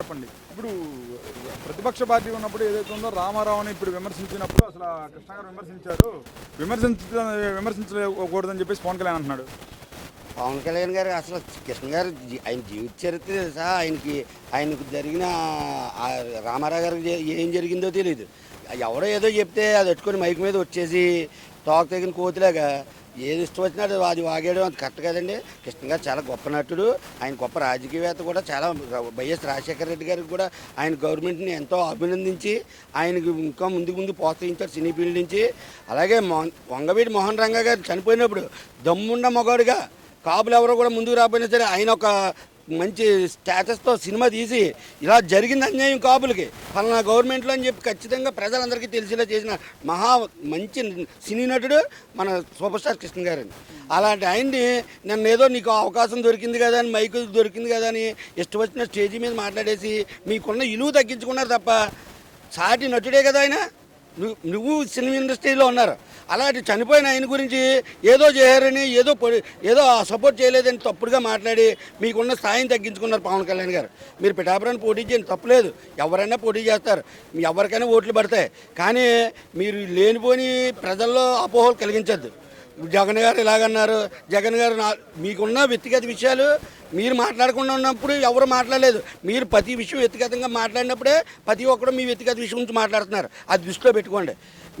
చెప్పండి. ఇప్పుడు ప్రతిపక్ష పార్టీ ఉన్నప్పుడు ఏదైతే ఉందో రామారావుని ఇప్పుడు విమర్శించినప్పుడు అసలు కృష్ణ గారు విమర్శించారు. విమర్శించ విమర్శించకూడదని చెప్పేసి పవన్ కళ్యాణ్ అంటున్నాడు. పవన్ కళ్యాణ్ గారు అసలు కృష్ణ గారు ఆయన జీవిత చరిత్ర సహా ఆయనకి ఆయనకు జరిగిన రామారావు గారికి ఏం జరిగిందో తెలియదు ఎవడో ఏదో చెప్తే అది పెట్టుకొని మైక్ మీద వచ్చేసి తోక తగిన కోతిలాగా ఏది ఇష్టం వచ్చినా అది వాగేయడం అంత కరెక్ట్ కదండి. కృష్ణ గారు చాలా గొప్ప నటుడు. ఆయన గొప్ప రాజకీయవేత్త కూడా చాలా వైఎస్ రాజశేఖర రెడ్డి గారికి కూడా ఆయన గవర్నమెంట్ని ఎంతో అభినందించి ఆయనకి ఇంకా ముందు ముందు ప్రోత్సహించారు సినీ ఫీల్డ్ నుంచి. అలాగే మోహన్ వంగవీటి మోహన్ రంగా గారు చనిపోయినప్పుడు దమ్మున్న మగాడుగా కాపులు ఎవరో కూడా ముందుకు రాకపోయినా సరే ఆయన ఒక మంచి స్టేటస్తో సినిమా తీసి ఇలా జరిగింది అన్యాయం కాపులకి. ఫలానా గవర్నమెంట్లో అని చెప్పి ఖచ్చితంగా ప్రజలందరికీ తెలిసేలా చేసిన మహా మంచి సినీ నటుడు మన సూపర్ స్టార్ కృష్ణ గారండి. అలాంటి ఆయన్ని నన్ను ఏదో నీకు అవకాశం దొరికింది కదా అని మైకు దొరికింది కదా అని ఇష్టం వచ్చిన స్టేజీ మీద మాట్లాడేసి మీకున్న ఇలువ తగ్గించుకున్నారు తప్ప సాటి నటుడే కదా ఆయన. నువ్వు నువ్వు సినిమా ఇండస్ట్రీలో ఉన్నారు. అలాంటి చనిపోయిన ఆయన గురించి ఏదో చేయారని ఏదో ఏదో సపోర్ట్ చేయలేదని తప్పుడుగా మాట్లాడి మీకున్న స్థాయిని తగ్గించుకున్నారు పవన్ కళ్యాణ్ గారు. మీరు పిఠాపురాన్ని పోటీ చేయండి తప్పలేదు. ఎవరైనా పోటీ చేస్తారు. మీ ఎవరికైనా ఓట్లు పడతాయి. కానీ మీరు లేనిపోని ప్రజల్లో అపోహలు కలిగించద్దు. జగన్ గారు ఇలాగన్నారు. జగన్ గారు నా మీకున్న వ్యక్తిగత విషయాలు మీరు మాట్లాడకుండా ఉన్నప్పుడు ఎవరు మాట్లాడలేదు. మీరు ప్రతి విషయం వ్యక్తిగతంగా మాట్లాడినప్పుడే ప్రతి ఒక్కరు మీ వ్యక్తిగత విషయం గురించి మాట్లాడుతున్నారు. అది దృష్టిలో పెట్టుకోండి.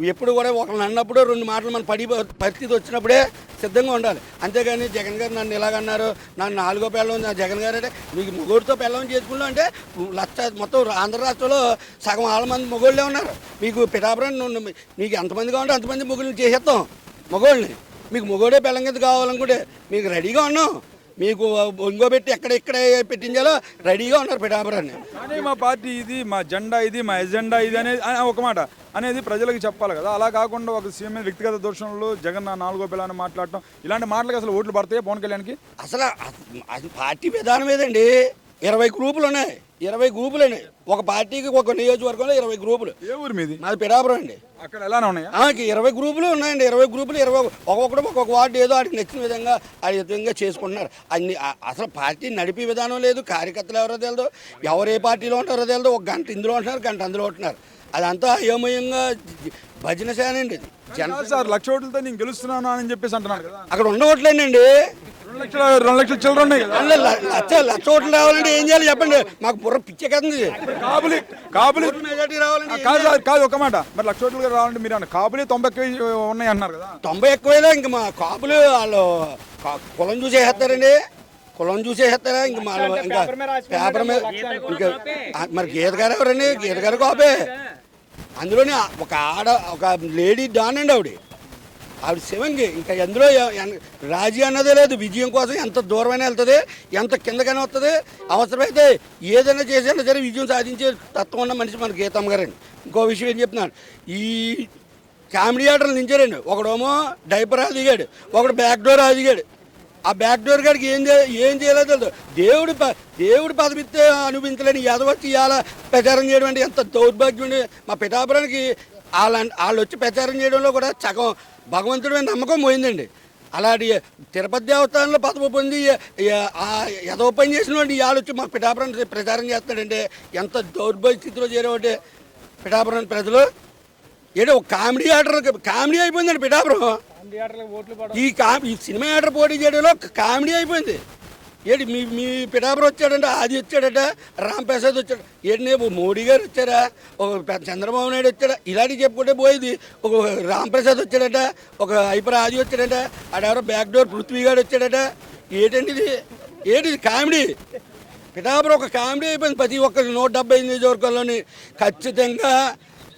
ఎప్పుడు కూడా ఒకరిని అన్నప్పుడు రెండు మాటలు మన పడి పరిస్థితి వచ్చినప్పుడే సిద్ధంగా ఉండాలి. అంతేగాని జగన్ గారు నన్ను ఇలాగన్నారు. నన్ను నాలుగో పెళ్ళం జగన్ గారు అంటే మీకు మొగోడితో పెళ్ళం చేసుకున్నాం అంటే లక్ష మొత్తం ఆంధ్ర రాష్ట్రంలో సగం ఆరు మంది మొగోళ్ళే ఉన్నారు. మీకు పిఠాపురం మీకు ఎంతమంది కావాలంటే అంతమంది మొగుళ్ళని చేసేస్తాం. మొగోళ్ళని. మీకు మొగోడే కింద కావాలనుకుంటే మీకు రెడీగా ఉన్నాం. మీకు ఒంగో పెట్టి ఎక్కడ ఎక్కడ పెట్టించాలో రెడీగా ఉన్నారు పిఠాపురాన్ని. కానీ మా పార్టీ ఇది మా జెండా ఇది మా ఎజెండా ఇది అనేది ఒక మాట అనేది ప్రజలకు చెప్పాలి కదా. అలా కాకుండా ఒక సీఎం మీద వ్యక్తిగత దోషణలు జగన్ నాలుగో పిల్లని మాట్లాడటం ఇలాంటి మాటలకు అసలు ఓట్లు పడతాయి పవన్ కళ్యాణ్కి? అసలు పార్టీ విధానం ఏదండి? ఇరవై గ్రూపులు ఉన్నాయి. ఇరవై గ్రూపులు అండి. ఒక పార్టీకి ఒక నియోజకవర్గంలో ఇరవై గ్రూపులు. ఏ ఊరు మీది? మాది పిఠాపురం అండి. అక్కడ ఎలానే ఉన్నాయా? ఇరవై గ్రూపులు ఉన్నాయండి. ఇరవై గ్రూపులు ఇరవై ఒక్కొక్కడు ఒక్కొక్క వార్డు ఏదో ఆడికి నచ్చిన విధంగా ఆ విధంగా చేసుకుంటున్నారు. అన్ని అసలు పార్టీ నడిపే విధానం లేదు. కార్యకర్తలు ఎవరో తెలియదు ఎవరు ఏ పార్టీలో ఉంటారో తెలియదు ఒక గంట ఇందులో ఉంటున్నారు గంట అందులో ఉంటున్నారు. అదంతా అయోమయంగా భజన సేనండి ఇది. జన కాదు సార్ లక్ష ఓట్లతో నేను గెలుస్తున్నాను అని చెప్పేసి అంటున్నాను అక్కడ ఉండవట్లేనండి లక్షల రెండు లక్షల చిల్లర ఉన్నాయి కదా. లక్ష లక్ష ఓట్లు రావాలంటే ఏం చేయాలి చెప్పండి? మాకు బుర్ర పిచ్చే కదండి. కాబులి కాబులి మెజార్టీ రావాలంటే కాదు? సార్ కాదు ఒక మాట. మరి లక్ష ఓట్లు రావాలంటే మీరు అన్న కాబులి తొంభై ఎక్కువ ఉన్నాయి అంటున్నారు కదా. తొంభై ఎక్కువైనా ఇంక మా కాపులు వాళ్ళు కులం చూసేస్తారండి కులం చూసేస్తారా ఇంక మా ఇంకా పేపర్ మీద ఇంకా మరి గీత గారు ఎవరండి? గీత గారు కాపే. అందులోనే ఒక ఆడ ఒక లేడీ డాన్ అండి ఆవిడ. ఆవిడ శివంగి. ఇంకా ఎందులో రాజీ అన్నదే లేదు. విజయం కోసం ఎంత దూరమైనా వెళ్తుంది ఎంత కిందకైనా వస్తుంది. అవసరమైతే ఏదైనా చేసినా సరే విజయం సాధించే తత్వం ఉన్న మనిషి మన గీతమ్మ గారండి. ఇంకో విషయం ఏం చెప్తున్నాను? ఈ కామెడీ ఆటలు నించారండి ఒకడేమో డైపర్ దిగాడు ఒకడు బ్యాక్ డోర్ దిగాడు ఆ బ్యాక్ డోర్ గారికి ఏం ఏం చేయలేదు తెలియదు. దేవుడు ప- దేవుడు పదవిస్తే అనుభవించలేని ఎదవచ్చి ఇవాళ ప్రచారం చేయడం అంటే ఎంత దౌర్భాగ్యం మా పిఠాపురానికి వాళ్ళ వాళ్ళు వచ్చి ప్రచారం చేయడంలో కూడా సగం భగవంతుడి మీద నమ్మకం పోయిందండి. అలాంటి తిరుపతి దేవస్థానంలో పదవి పొంది ఎ- ఆ ఎదవ పని చేసిన వాడిని ఇవాళ వచ్చి మా పిఠాపురం ప్రచారం చేస్తాడంటే ఎంత దౌర్భాగ్య స్థితిలో చేరేవాటే పిఠాపురం ప్రజలు. ఏదో ఒక కామెడీ ఆర్డర్ కామెడీ అయిపోయిందండి పిఠాపురం. ఈ కా ఈ సినిమా ఆర్డర్ పోటీ చేయడంలో కామెడీ అయిపోయింది. ఏంటి మీ మీ పిఠాపురం వచ్చాడంటే ఆది వచ్చాడట రామ్ ప్రసాద్ వచ్చాడు ఏంటి మోడీ గారు వచ్చారా? ఒక పెద్ద చంద్రబాబు నాయుడు వచ్చాడా? ఇలాంటివి చెప్పుకుంటే పోయేది. ఒక రామ్ ప్రసాద్ వచ్చాడట ఒక ఐపర్ ఆది వచ్చాడట ఆడెవరో బ్యాక్ డోర్ పృథ్వీ గారు వచ్చాడట. ఏంటండి ఇది? ఏంటి ఇది కామెడీ? పిఠాపురం ఒక కామెడీ అయిపోయింది. ప్రతి ఒక్కరి నూట డెబ్బై ఎనిమిది నియోజకవర్గంలోని ఖచ్చితంగా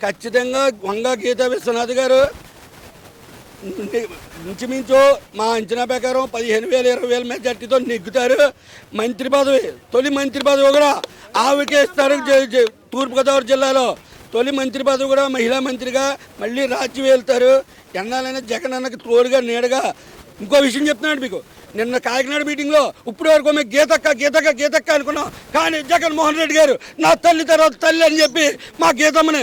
ఖచ్చితంగా వంగ గీతా విశ్వనాథ్ గారు ఇంచుమించు మా అంచనా ప్రకారం పదిహేను వేల ఇరవై వేల మెజార్టీతో నెగ్గుతారు. మంత్రి పదవి తొలి మంత్రి పదవి కూడా ఆవికే ఇస్తారు తూర్పుగోదావరి జిల్లాలో. తొలి మంత్రి పదవి కూడా మహిళా మంత్రిగా మళ్ళీ రాజ్యం వెళ్తారు ఎన్నాలైనా జగన్ అన్నకి తోడుగా నీడగా ఇంకో విషయం చెప్తున్నాడు మీకు. నిన్న కాకినాడ మీటింగ్లో ఇప్పుడు వరకు మేము గీతక్క గీతక్క గీతక్క అనుకున్నాం. కానీ జగన్మోహన్ రెడ్డి గారు నా తల్లి తర్వాత తల్లి అని చెప్పి మా గీతమ్మని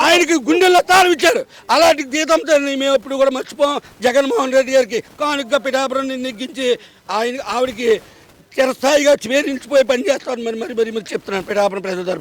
ఆయనకి గుండెల్లో తాళం ఇచ్చారు. అలాంటి గీతంతో మేము ఎప్పుడు కూడా మర్చిపోం. జగన్మోహన్ రెడ్డి గారికి కానుక పిఠాపురం నెగ్గించి ఆయన ఆవిడకి చిరస్థాయిగా చేరించిపోయి పనిచేస్తాను మరి మరి మరి మరి చెప్తున్నాను. పిఠాపురం ప్రజల తరపున.